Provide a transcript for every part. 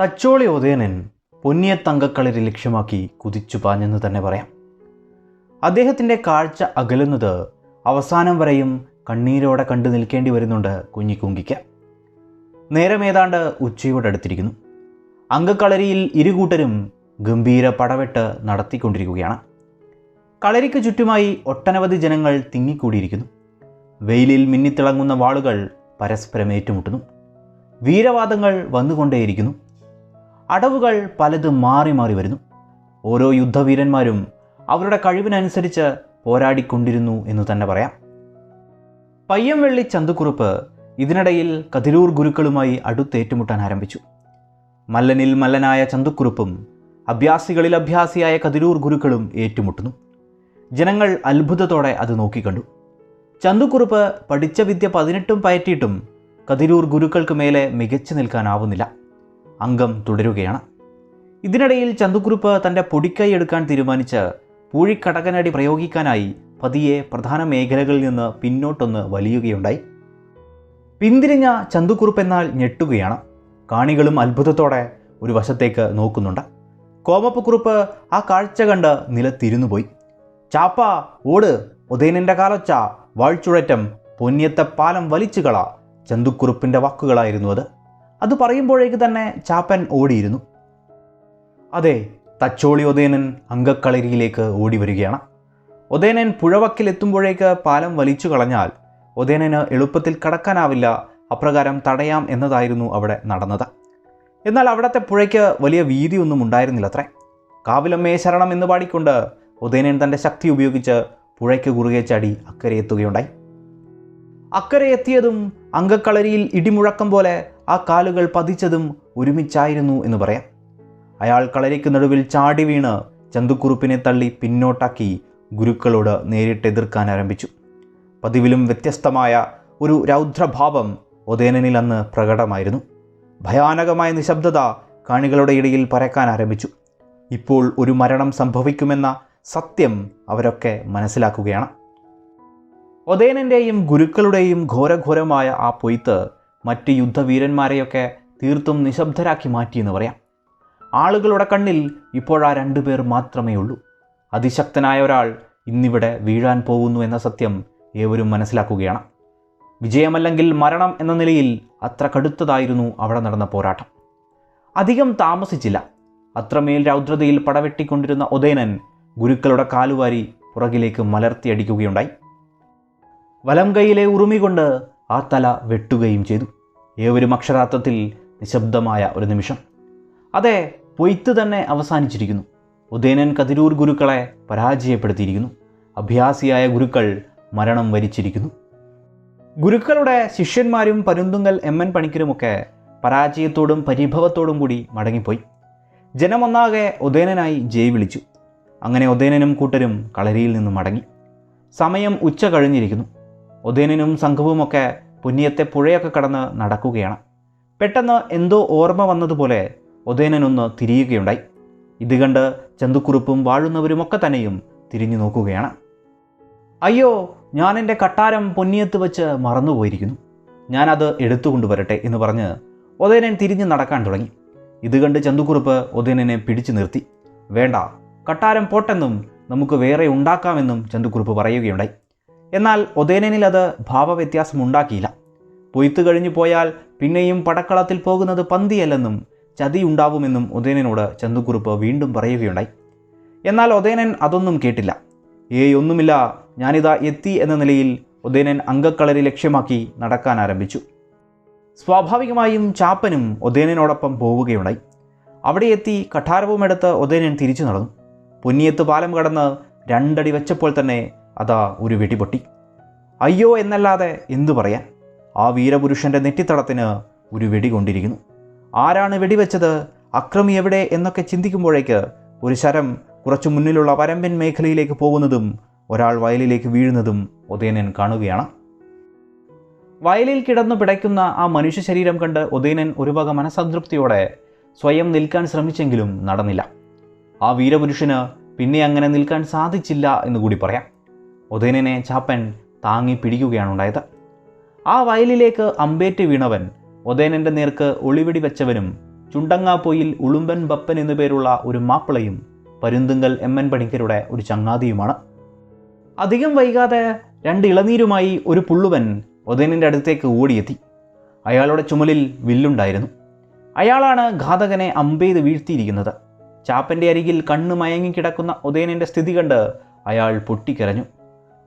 തച്ചോളി ഉദയനൻ പൊന്നിയ തങ്കക്കളരി ലക്ഷ്യമാക്കി കുതിച്ചു പാഞ്ഞെന്ന് തന്നെ പറയാം. അദ്ദേഹത്തിന്റെ കാഴ്ച അകലുന്നത് അവസാനം വരെയും കണ്ണീരോടെ കണ്ടു നിൽക്കേണ്ടി വരുന്നുണ്ട് കുഞ്ഞിക്കുങ്കിക്ക് നേരം ഏതാണ്ട് ഉച്ചയോടടുത്തിരിക്കുന്നു അങ്കക്കളരിയിൽ ഇരുകൂട്ടരും ഗംഭീര പടവെട്ട് നടത്തിക്കൊണ്ടിരിക്കുകയാണ്. കളരിക്ക് ചുറ്റുമായി ഒട്ടനവധി ജനങ്ങൾ തിങ്ങിക്കൂടിയിരിക്കുന്നു. വെയിലിൽ മിന്നിത്തിളങ്ങുന്ന വാളുകൾ പരസ്പരം ഏറ്റുമുട്ടുന്നു വീരവാദങ്ങൾ വന്നുകൊണ്ടേയിരിക്കുന്നു. അടവുകൾ പലതും മാറി മാറി വരുന്നു. ഓരോ യുദ്ധവീരന്മാരും അവരുടെ കഴിവിനനുസരിച്ച് പോരാടിക്കൊണ്ടിരുന്നു എന്ന് തന്നെ പറയാം. പയ്യംവെള്ളി ചന്തുക്കുറുപ്പ് ഇതിനിടയിൽ കതിരൂർ ഗുരുക്കളുമായി അടുത്തേറ്റുമുട്ടാൻ ആരംഭിച്ചു. മല്ലനിൽ മല്ലനായ ചന്തുക്കുറുപ്പും അഭ്യാസികളിൽ അഭ്യാസിയായ കതിരൂർ ഗുരുക്കളും ഏറ്റുമുട്ടുന്നു. ജനങ്ങൾ അത്ഭുതത്തോടെ അത് നോക്കിക്കണ്ടു. ചന്തുക്കുറുപ്പ് പഠിച്ച വിദ്യ പതിനെട്ടും പയറ്റിയിട്ടും കതിരൂർ ഗുരുക്കൾക്ക് മേലെ മികച്ചു നിൽക്കാനാവുന്നില്ല. അംഗം തുടരുകയാണ്. ഇതിനിടയിൽ ചന്തുക്കുറുപ്പ് തന്റെ പൊടിക്കൈ എടുക്കാൻ തീരുമാനിച്ച് പൂഴിക്കടകനടി പ്രയോഗിക്കാനായി പതിയെ പ്രധാന മേഖലകളിൽ നിന്ന് പിന്നോട്ടൊന്ന് വലിയുകയുണ്ടായി. പിന്തിരിഞ്ഞ ചന്തുക്കുറുപ്പ് എന്നാൽ ഞെട്ടുകയാണ്. കാണികളും അത്ഭുതത്തോടെ ഒരു വശത്തേക്ക് നോക്കുന്നുണ്ട്. കോമപ്പക്കുറുപ്പ് ആ കാഴ്ച കണ്ട് നിലത്തിരുന്നു പോയി ചാപ്പ ഓട് ഉദയനന്റെ കാലൊച്ച വാഴ്ചുഴറ്റം പൊന്നിയത്തെ പാലം വലിച്ചുകള ചന്തുക്കുറുപ്പിന്റെ വാക്കുകളായിരുന്നു അത്. അത് പറയുമ്പോഴേക്ക് തന്നെ ചാപ്പൻ ഓടിയിരുന്നു. അതെ തച്ചോളി ഉദയനൻ അങ്കക്കളരിയിലേക്ക് ഓടി വരികയാണ്. ഉദയനൻ പുഴവക്കിലെത്തുമ്പോഴേക്ക് പാലം വലിച്ചു കളഞ്ഞാൽ ഉദയനന് എളുപ്പത്തിൽ കടക്കാനാവില്ല അപ്രകാരം തടയാം എന്നതായിരുന്നു അവിടെ നടന്നത്. എന്നാൽ അവിടത്തെ പുഴയ്ക്ക് വലിയ വീതിയൊന്നും ഉണ്ടായിരുന്നില്ലത്രേ. കാവിലമ്മയെ ശരണം എന്ന് പാടിക്കൊണ്ട് ഉദയനൻ തന്റെ ശക്തി ഉപയോഗിച്ച് പുഴയ്ക്ക് കുറുകെ ചാടി അക്കരെ എത്തുകയുണ്ടായി. അക്കരെ എത്തിയതും അങ്കക്കളരിയിൽ ഇടിമുഴക്കം പോലെ ആ കാലുകൾ പതിച്ചതും ഒരുമിച്ചായിരുന്നു എന്ന് പറയാം. അയാൾ കളരിക്ക് നടുവിൽ ചാടി വീണ് ചന്തുക്കുറുപ്പിനെ തള്ളി പിന്നോട്ടാക്കി ഗുരുക്കളോട് നേരിട്ട് എതിർക്കാൻ ആരംഭിച്ചു. പതിവിലും വ്യത്യസ്തമായ ഒരു രൗദ്രഭാവം ഒതേനനിൽ അന്ന് പ്രകടമായിരുന്നു. ഭയാനകമായ നിശബ്ദത കാണികളുടെ ഇടയിൽ പരക്കാൻ ആരംഭിച്ചു. ഇപ്പോൾ ഒരു മരണം സംഭവിക്കുമെന്ന സത്യം അവരൊക്കെ മനസ്സിലാക്കുകയാണ്. ഒതേനന്റെയും ഗുരുക്കളുടെയും ഘോരഘോരമായ ആ പൊയ്ത്ത് മറ്റ് യുദ്ധവീരന്മാരെയൊക്കെ തീർത്തും നിശബ്ദരാക്കി മാറ്റിയെന്ന് പറയാം. ആളുകളുടെ കണ്ണിൽ ഇപ്പോഴാ രണ്ടുപേർ മാത്രമേ ഉള്ളൂ. അതിശക്തനായ ഒരാൾ ഇന്നിവിടെ വീഴാൻ പോകുന്നു എന്ന സത്യം ഏവരും മനസ്സിലാക്കുകയാണ്. വിജയമല്ലെങ്കിൽ മരണം എന്ന നിലയിൽ അത്ര കടുത്തതായിരുന്നു അവിടെ നടന്ന പോരാട്ടം. അധികം താമസിച്ചില്ല. അത്രമേൽ രൗദ്രതയിൽ പടവെട്ടിക്കൊണ്ടിരുന്ന ഉദയനൻ ഗുരുക്കളുടെ കാലുവാരി പുറകിലേക്ക് മലർത്തിയടിക്കുകയുണ്ടായി. വലം കൈയിലെ ഉറുമി കൊണ്ട് ആ തല വെട്ടുകയും ചെയ്തു. ഏവരും അക്ഷരാർത്ഥത്തിൽ നിശബ്ദമായ ഒരു നിമിഷം. അതെ പൊയ്ത്ത് തന്നെ അവസാനിച്ചിരിക്കുന്നു. ഉദയനൻ കതിരൂർ ഗുരുക്കളെ പരാജയപ്പെടുത്തിയിരിക്കുന്നു. അഭ്യാസിയായ ഗുരുക്കൾ മരണം വരിച്ചിരിക്കുന്നു. ഗുരുക്കളുടെ ശിഷ്യന്മാരും പരുന്തുങ്കൽ എം എൻ പണിക്കരുമൊക്കെ പരാജയത്തോടും പരിഭവത്തോടും കൂടി മടങ്ങിപ്പോയി. ജനമൊന്നാകെ ഉദയനനായി ജയ് വിളിച്ചു. അങ്ങനെ ഉദയനനും കൂട്ടരും കളരിയിൽ നിന്നും മടങ്ങി. സമയം ഉച്ച കഴിഞ്ഞിരിക്കുന്നു. ഉദയനനും സംഘവുമൊക്കെ പുന്നിയത്തെ പുഴയൊക്കെ കടന്ന് നടക്കുകയാണ്. പെട്ടെന്ന് എന്തോ ഓർമ്മ വന്നതുപോലെ ഉദയനനൊന്ന് തിരിയുകയുണ്ടായി. ഇത് കണ്ട് ചന്തുക്കുറുപ്പും വാഴുന്നവരുമൊക്കെ തന്നെയും തിരിഞ്ഞു നോക്കുകയാണ്. അയ്യോ ഞാൻ എന്റെ കട്ടാരം പൊന്നിയത്ത് വെച്ച് മറന്നുപോയിരിക്കുന്നു. ഞാനത് എടുത്തുകൊണ്ടുവരട്ടെ എന്ന് പറഞ്ഞ് ഉദയനൻ തിരിഞ്ഞ് നടക്കാൻ തുടങ്ങി. ഇത് കണ്ട് ചന്തുക്കുറുപ്പ് ഉദയനനെ പിടിച്ചു നിർത്തി. വേണ്ട കട്ടാരം പോട്ടെന്നും നമുക്ക് വേറെ ഉണ്ടാക്കാമെന്നും ചന്തുക്കുറുപ്പ് പറയുകയുണ്ടായി. എന്നാൽ ഒതേനനിൽ അത് ഭാവവ്യത്യാസം ഉണ്ടാക്കിയില്ല പൊയ്ത്തു കഴിഞ്ഞു പോയാൽ പിന്നെയും പടക്കളത്തിൽ പോകുന്നത് പന്തിയല്ലെന്നും ചതി ഉണ്ടാവുമെന്നും ഉദയനനോട് ചന്തുക്കുറുപ്പ് വീണ്ടും പറയുകയുണ്ടായി. എന്നാൽ ഉദയനൻ അതൊന്നും കേട്ടില്ല. ഏയ് ഒന്നുമില്ല ഞാനിതാ എത്തി എന്ന നിലയിൽ ഉദയനൻ അംഗക്കളരി ലക്ഷ്യമാക്കി നടക്കാൻ ആരംഭിച്ചു. സ്വാഭാവികമായും ചാപ്പനും ഉദയനനോടൊപ്പം പോവുകയുണ്ടായി. അവിടെ എത്തി കഠാരവുമെടുത്ത് ഉദയനൻ തിരിച്ചു നടന്നു. പൊന്നിയത്ത് പാലം കടന്ന് രണ്ടടി വെച്ചപ്പോൾ തന്നെ അതാ ഒരു വെടിപൊട്ടി. അയ്യോ എന്നല്ലാതെ എന്തു പറയാൻ? ആ വീരപുരുഷന്റെ നെറ്റിത്തടത്തിന് ഒരു വെടി കൊണ്ടിരിക്കുന്നു. ആരാണ് വെടിവെച്ചത്? അക്രമി എവിടെ എന്നൊക്കെ ചിന്തിക്കുമ്പോഴേക്ക് ഒരു ശരം കുറച്ചു മുന്നിലുള്ള വരമ്പൻ മേഖലയിലേക്ക് പോകുന്നതും ഒരാൾ വയലിലേക്ക് വീഴുന്നതും ഉദയനൻ കാണുകയാണ്. വയലിൽ കിടന്നു പിടയ്ക്കുന്ന ആ മനുഷ്യ ശരീരം കണ്ട് ഉദയനൻ ഒരു വക മനസംതൃപ്തിയോടെ സ്വയം നിൽക്കാൻ ശ്രമിച്ചെങ്കിലും നടന്നില്ല. ആ വീരപുരുഷന് പിന്നെ അങ്ങനെ നിൽക്കാൻ സാധിച്ചില്ല എന്ന് കൂടി പറയാം. ഉദയനനെ ചാപ്പൻ താങ്ങി പിടിക്കുകയാണ് ഉണ്ടായത് ആ വയലിലേക്ക് അമ്പേറ്റ് വീണവൻ ഉദയനന്റെ നേർക്ക് ഒളിവിടി വെച്ചവനും ചുണ്ടങ്ങാപ്പൊയിൽ ഉളുമ്പൻ ബപ്പൻ എന്നുപേരുള്ള ഒരു മാപ്പിളയും പരുന്തുങ്കൽ എം എൻ പണിക്കരുടെ ഒരു ചങ്ങാതിയുമാണ്. അധികം വൈകാതെ രണ്ട് ഇളനീരുമായി ഒരു പുള്ളുവൻ ഒതേനിന്റെ അടുത്തേക്ക് ഓടിയെത്തി. അയാളുടെ ചുമലിൽ വില്ലുണ്ടായിരുന്നു. അയാളാണ് ഘാതകനെ അമ്പെയ്ത് വീഴ്ത്തിയിരിക്കുന്നത്. ചാപ്പന്റെ അരികിൽ കണ്ണ് മയങ്ങിക്കിടക്കുന്ന ഒതേനന്റെ സ്ഥിതി കണ്ട് അയാൾ പൊട്ടിക്കരഞ്ഞു.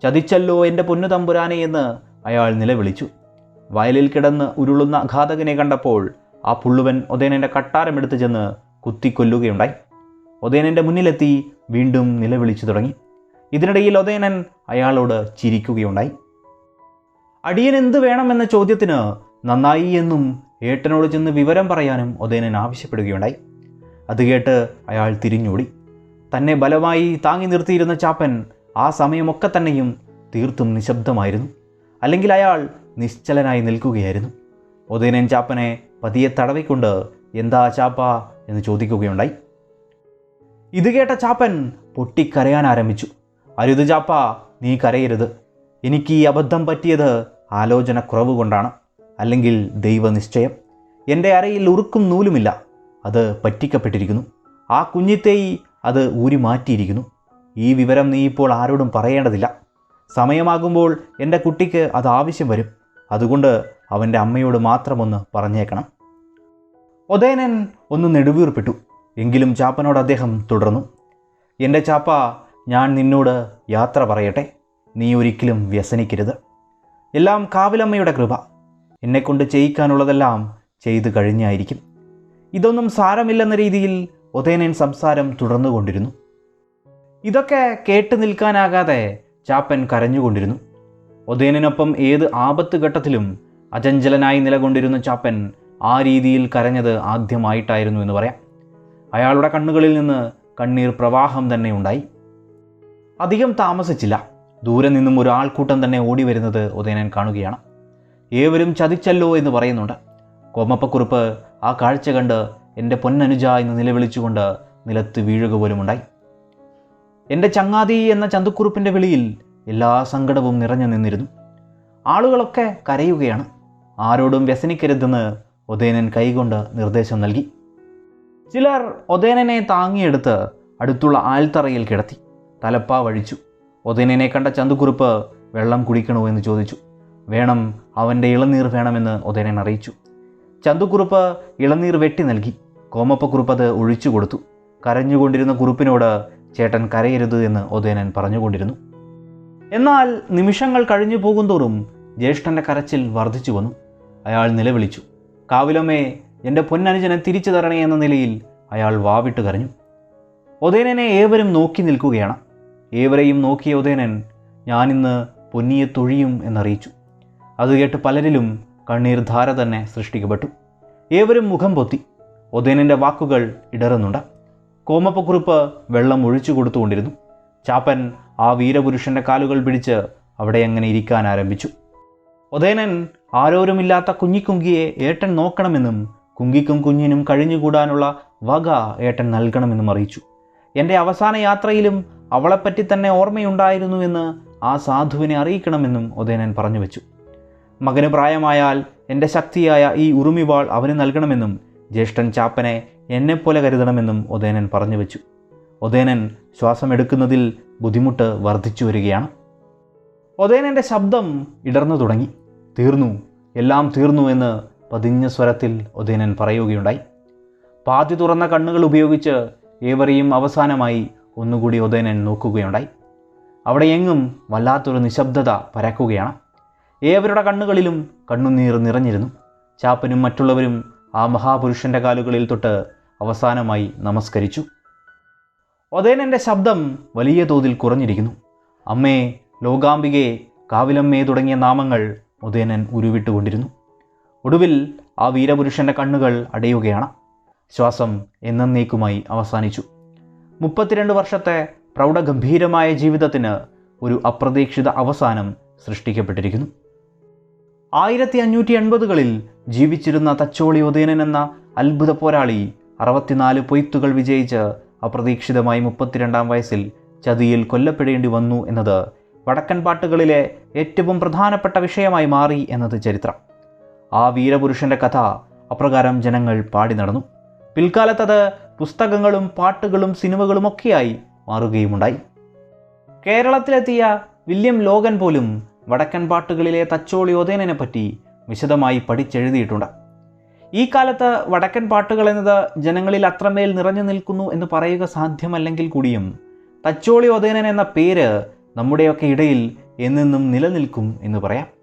ചതിച്ചല്ലോ എന്റെ പൊന്നു തമ്പുരാനെ എന്ന് അയാൾ നിലവിളിച്ചു. വയലിൽ കിടന്ന് ഉരുളുന്ന ഘാതകനെ കണ്ടപ്പോൾ ആ പുള്ളുവൻ ഒതേനന്റെ കട്ടാരമെടുത്ത് ചെന്ന് കുത്തിക്കൊല്ലുകയുണ്ടായി. ഒതേനന്റെ മുന്നിലെത്തി വീണ്ടും നിലവിളിച്ചു തുടങ്ങി. ഇതിനിടയിൽ ഒതേനൻ അയാളോട് ചിരിക്കുകയുണ്ടായി. അടിയൻ എന്ത് വേണമെന്ന ചോദ്യത്തിന് നന്നായി എന്നും ഏട്ടനോട് ചെന്ന് വിവരം പറയാനും ഒതേനൻ ആവശ്യപ്പെടുകയുണ്ടായി. അത് കേട്ട് അയാൾ തിരിഞ്ഞോടി. തന്നെ ബലമായി താങ്ങി നിർത്തിയിരുന്ന ചാപ്പൻ ആ സമയമൊക്കെ തന്നെയും തീർത്തും നിശബ്ദമായിരുന്നു. അല്ലെങ്കിൽ അയാൾ നിശ്ചലനായി നിൽക്കുകയായിരുന്നു. ഒതേനൻ ചാപ്പനെ പതിയെ തടവിക്കൊണ്ട് എന്താ ചാപ്പ എന്ന് ചോദിക്കുകയുണ്ടായി. ഇത് കേട്ട ചാപ്പൻ പൊട്ടിക്കരയാൻ ആരംഭിച്ചു. അരുത് ചാപ്പ നീ കരയരുത്. എനിക്ക് ഈ അബദ്ധം പറ്റിയത് ആലോചന കുറവ് കൊണ്ടാണ്. അല്ലെങ്കിൽ ദൈവനിശ്ചയം. എന്റെ അരയിൽ ഉറുക്കും നൂലുമില്ല. അത് പറ്റിക്കപ്പെട്ടിരിക്കുന്നു. ആ കുഞ്ഞിത്തേയി അത് ഊരി മാറ്റിയിരിക്കുന്നു ഈ വിവരം നീ ഇപ്പോൾ ആരോടും പറയേണ്ടതില്ല. സമയമാകുമ്പോൾ എന്റെ കുട്ടിക്ക് അത് ആവശ്യം വരും. അതുകൊണ്ട് അവന്റെ അമ്മയോട് മാത്രമൊന്ന് പറഞ്ഞേക്കണം. ഒതേനൻ ഒന്ന് നെടുവീർപ്പിട്ടു. എങ്കിലും ചാപ്പനോട് അദ്ദേഹം തുടർന്നു. എന്റെ ചാപ്പ ഞാൻ നിന്നോട് യാത്ര പറയട്ടെ. നീ ഒരിക്കലും വ്യസനിക്കരുത്. എല്ലാം കാവിലമ്മയുടെ കൃപ. എന്നെക്കൊണ്ട് ചെയ്യിക്കാനുള്ളതെല്ലാം ചെയ്തു കഴിഞ്ഞായിരിക്കും. ഇതൊന്നും സാരമില്ലെന്ന രീതിയിൽ ഒതേനൻ സംസാരം തുടർന്നുകൊണ്ടിരുന്നു. ഇതൊക്കെ കേട്ടു നിൽക്കാനാകാതെ ചാപ്പൻ കരഞ്ഞുകൊണ്ടിരുന്നു. ഒതേനൊപ്പം ഏത് ആപത്ത് ഘട്ടത്തിലും അചഞ്ചലനായി നിലകൊണ്ടിരുന്ന ചാപ്പൻ ആ രീതിയിൽ കരഞ്ഞത് ആദ്യമായിട്ടായിരുന്നു എന്ന് പറയാം. അയാളുടെ കണ്ണുകളിൽ നിന്ന് കണ്ണീർ പ്രവാഹം തന്നെ ഉണ്ടായി. അധികം താമസിച്ചില്ല. ദൂരെ നിന്നും ഒരു ആൾക്കൂട്ടം തന്നെ ഓടി വരുന്നത് ഉദയനൻ കാണുകയാണ്. ഏവരും ചതിച്ചല്ലോ എന്ന് പറയുന്നുണ്ട്. കോമപ്പക്കുറിപ്പ് ആ കാഴ്ച കണ്ട് എന്റെ പൊന്നനുജ എന്ന് നിലവിളിച്ചുകൊണ്ട് നിലത്ത് വീഴുക പോലുമുണ്ടായി. എന്റെ ചങ്ങാതി എന്ന ചന്തുക്കുറുപ്പിന്റെ വിളിയിൽ എല്ലാ സങ്കടവും നിറഞ്ഞു നിന്നിരുന്നു. ആളുകളൊക്കെ കരയുകയാണ്. ആരോടും വ്യസനിക്കരുതെന്ന് ഒതേനൻ കൈകൊണ്ട് നിർദ്ദേശം നൽകി. ചിലർ ഒതേനനെ താങ്ങിയെടുത്ത് അടുത്തുള്ള ആൽത്തറയിൽ കിടത്തി. തലപ്പാ വഴിച്ചു. ഉദയനനെ കണ്ട ചന്തുക്കുറുപ്പ് വെള്ളം കുടിക്കണോ എന്ന് ചോദിച്ചു. വേണം അവന്റെ ഇളനീർ വേണമെന്ന് ഒതേനൻ അറിയിച്ചു. ചന്തുക്കുറുപ്പ് ഇളനീർ വെട്ടി നൽകി. കോമപ്പക്കുറുപ്പ് അത് ഒഴിച്ചു കൊടുത്തു. കരഞ്ഞുകൊണ്ടിരുന്ന കുറുപ്പിനോട് ചേട്ടൻ കരയരുത് എന്ന് ഉദയനൻ പറഞ്ഞുകൊണ്ടിരുന്നു. എന്നാൽ നിമിഷങ്ങൾ കഴിഞ്ഞു പോകുന്തോറും ജ്യേഷ്ഠന്റെ കരച്ചിൽ വർദ്ധിച്ചു വന്നു. അയാൾ നിലവിളിച്ചു. കാവിലമ്മേ എന്റെ പൊന്നനുജനെ തിരിച്ചു തരണേ എന്ന നിലയിൽ അയാൾ വാവിട്ട് കരഞ്ഞു. ഉദയനനെ ഏവരും നോക്കി നിൽക്കുകയാണ്. ഏവരെയും നോക്കിയ ഉദയനൻ ഞാനിന്ന് പൊന്നിയെ തൊഴിയും എന്നറിയിച്ചു. അത് കേട്ട് പലരിലും കണ്ണീർ ധാര തന്നെ സൃഷ്ടിക്കപ്പെട്ടു. ഏവരും മുഖം പൊത്തി. ഉദയനന്റെ വാക്കുകൾ ഇടറുന്നുണ്ട്. കോമപ്പക്കുറിപ്പ് വെള്ളം ഒഴിച്ചു കൊടുത്തുകൊണ്ടിരുന്നു. ചാപ്പൻ ആ വീരപുരുഷന്റെ കാലുകൾ പിടിച്ച് അവിടെ അങ്ങനെ ഇരിക്കാൻ ആരംഭിച്ചു. ഉദയനൻ ആരോരുമില്ലാത്ത കുഞ്ഞിക്കുങ്കിയെ ഏട്ടൻ നോക്കണമെന്നും കുങ്കിക്കും കുഞ്ഞിനും കഴിഞ്ഞുകൂടാനുള്ള വക ഏട്ടൻ നൽകണമെന്നും അറിയിച്ചു. എന്റെ അവസാന യാത്രയിലും അവളെപ്പറ്റി തന്നെ ഓർമ്മയുണ്ടായിരുന്നുവെന്ന് ആ സാധുവിനെ അറിയിക്കണമെന്നും ഉദയനൻ പറഞ്ഞു വെച്ചു. മകന് പ്രായമായാൽ എന്റെ ശക്തിയായ ഈ ഉറുമിവാൾ അവന് നൽകണമെന്നും ജ്യേഷ്ഠൻ ചാപ്പനെ എന്നെപ്പോലെ കരുതണമെന്നും ഉദയനൻ പറഞ്ഞു വെച്ചു. ഉദയനൻ ശ്വാസമെടുക്കുന്നതിൽ ബുദ്ധിമുട്ട് വർദ്ധിച്ചു വരികയാണ്. ഉദയനന്റെ ശബ്ദം ഇടർന്നു തുടങ്ങി. തീർന്നു എല്ലാം തീർന്നു എന്ന് പതിഞ്ഞ സ്വരത്തിൽ ഉദയനൻ പറയുകയുണ്ടായി. പാതി തുറന്ന കണ്ണുകൾ ഉപയോഗിച്ച് ഏവരെയും അവസാനമായി ഒന്നുകൂടി ഉദയനൻ നോക്കുകയുണ്ടായി. അവിടെ എങ്ങും വല്ലാത്തൊരു നിശബ്ദത പരക്കുകയാണ്. ഏവരുടെ കണ്ണുകളിലും കണ്ണുനീർ നിറഞ്ഞിരുന്നു. ചാപ്പനും മറ്റുള്ളവരും ആ മഹാപുരുഷന്റെ കാലുകളിൽ തൊട്ട് അവസാനമായി നമസ്കരിച്ചു. ഒതേനന്റെ ശബ്ദം വലിയ തോതിൽ കുറഞ്ഞിരിക്കുന്നു. അമ്മേ ലോകാംബികെ കാവിലമ്മേ തുടങ്ങിയ നാമങ്ങൾ ഉദയനൻ ഉരുവിട്ടുകൊണ്ടിരുന്നു. ഒടുവിൽ ആ വീരപുരുഷന്റെ കണ്ണുകൾ അടയുകയാണ്. ശ്വാസം എന്നേക്കുമായി അവസാനിച്ചു. മുപ്പത്തിരണ്ട് വർഷത്തെ പ്രൗഢഗംഭീരമായ ജീവിതത്തിന് ഒരു അപ്രതീക്ഷിത അവസാനം സൃഷ്ടിക്കപ്പെട്ടിരിക്കുന്നു. ആയിരത്തി അഞ്ഞൂറ്റി എൺപതുകളിൽ ജീവിച്ചിരുന്ന തച്ചോളി ഉദയനൻ എന്ന അത്ഭുത പോരാളി അറുപത്തിനാല് പൊയ്ത്തുകൾ വിജയിച്ച് അപ്രതീക്ഷിതമായി മുപ്പത്തിരണ്ടാം വയസ്സിൽ ചതിയിൽ കൊല്ലപ്പെടേണ്ടി വന്നു എന്നത് വടക്കൻ പാട്ടുകളിലെ ഏറ്റവും പ്രധാനപ്പെട്ട വിഷയമായി മാറി എന്നത് ചരിത്രം. ആ വീരപുരുഷന്റെ കഥ അപ്രകാരം ജനങ്ങൾ പാടി നടന്നു. പിൽക്കാലത്തത് പുസ്തകങ്ങളും പാട്ടുകളും സിനിമകളുമൊക്കെയായി മാറുകയുമുണ്ടായി. കേരളത്തിലെത്തിയ വില്യം ലോഗൻ പോലും വടക്കൻ പാട്ടുകളിലെ തച്ചോളി ഒതേനെ പറ്റി വിശദമായി പഠിച്ചെഴുതിയിട്ടുണ്ട്. ഈ കാലത്ത് വടക്കൻ പാട്ടുകൾ എന്നത് ജനങ്ങളിൽ അത്രമേൽ നിറഞ്ഞു നിൽക്കുന്നു എന്ന് പറയുക സാധ്യമല്ലെങ്കിൽ കൂടിയും തച്ചോളി ഒതേനൻ എന്ന പേര് നമ്മുടെയൊക്കെ ഇടയിൽ എന്നെന്നും നിലനിൽക്കും എന്ന് പറയാം.